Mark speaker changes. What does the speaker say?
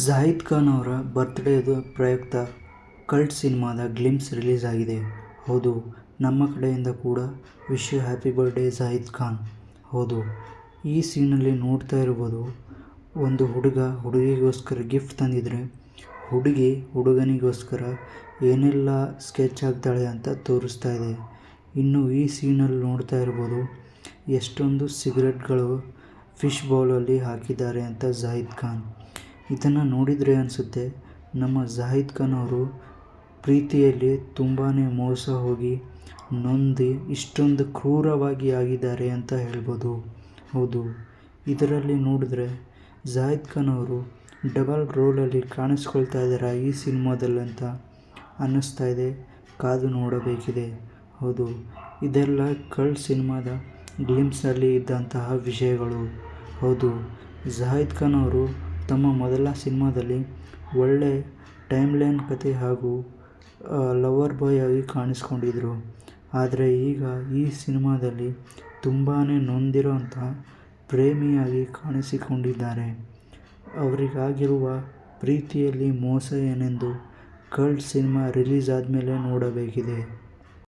Speaker 1: ಜಾಹಿದ್ ಖಾನ್ ಅವರ ಬರ್ತ್ಡೇದು ಪ್ರಯುಕ್ತ ಕಲ್ಟ್ ಸಿನಿಮಾದ ಗ್ಲಿಮ್ಸ್ ರಿಲೀಸ್ ಆಗಿದೆ. ಹೌದು, ನಮ್ಮ ಕಡೆಯಿಂದ ಕೂಡ wish you happy birthday Zahid Khan. ಹೌದು, ಈ ಸೀನಲ್ಲಿ ನೋಡ್ತಾ ಇರ್ಬೋದು, ಒಂದು ಹುಡುಗ ಹುಡುಗಿಗೋಸ್ಕರ ಗಿಫ್ಟ್ ತಂದಿದ್ರೆ, ಹುಡುಗಿ ಹುಡುಗನಿಗೋಸ್ಕರ ಏನೆಲ್ಲ ಸ್ಕೆಚ್ ಹಾಕ್ತಾಳೆ ಅಂತ ತೋರಿಸ್ತಾ ಇದೆ. ಇನ್ನು ಈ ಸೀನಲ್ಲಿ ನೋಡ್ತಾ ಇರ್ಬೋದು, ಎಷ್ಟೊಂದು ಸಿಗರೆಟ್ಗಳು ಫಿಶ್ ಬೌಲಲ್ಲಿ ಹಾಕಿದ್ದಾರೆ ಅಂತ ಜಾಹಿದ್ ಖಾನ್. ಇದನ್ನ ನೋಡಿದರೆ ಅನಿಸುತ್ತೆ, ನಮ್ಮ ಜಾಹಿದ್ ಖಾನ್ ಅವರು ಪ್ರೀತಿಯಲ್ಲಿ ತುಂಬಾ ಮೋಸ ಹೋಗಿ ನೊಂದಿ ಇಷ್ಟೊಂದು ಕ್ರೂರವಾಗಿ ಆಗಿದ್ದಾರೆ ಅಂತ ಹೇಳ್ಬೋದು. ಹೌದು ಇದರಲ್ಲಿ ನೋಡಿದ್ರೆ ಜಾಹಿದ್ ಖಾನ್ ಅವರು ಡಬಲ್ ರೋಲಲ್ಲಿ ಕಾಣಿಸ್ಕೊಳ್ತಾ ಇದ್ದಾರೆ ಈ ಸಿನಿಮಾದಲ್ಲಂತ ಅನ್ನಿಸ್ತಾ ಇದೆ. ಕಾದು ನೋಡಬೇಕಿದೆ. ಹೌದು ಇದೆಲ್ಲ ಕಳ್ ಸಿನಿಮಾದ ಗ್ಲಿಮ್ಸಲ್ಲಿ ಇದ್ದಂತಹ ವಿಷಯಗಳು. ಹೌದು ಜಾಹಿದ್ ಖಾನ್ ಅವರು ತಮ್ಮ ಮೊದಲ ಸಿನಿಮಾದಲ್ಲಿ ಒಳ್ಳೆ ಟೈಮ್ಲೈನ್ ಕಥೆ ಹಾಗೂ ಲವರ್ ಬಾಯ್ ಆಗಿ ಕಾಣಿಸ್ಕೊಂಡಿದ್ರು. ಆದರೆ ಈಗ ಈ ಸಿನಿಮಾದಲ್ಲಿ ತುಂಬಾನೇ ನೊಂದಿರೋಂಥ ಪ್ರೇಮಿಯಾಗಿ ಕಾಣಿಸಿಕೊಂಡಿದ್ದಾರೆ. ಅವರಿಗಾಗಿರುವ ಪ್ರೀತಿಯಲ್ಲಿ ಮೋಸ ಏನೆಂದು ಕಲ್ಟ್ ಸಿನಿಮಾ ರಿಲೀಸ್ ಆದಮೇಲೆ ನೋಡಬೇಕಿದೆ.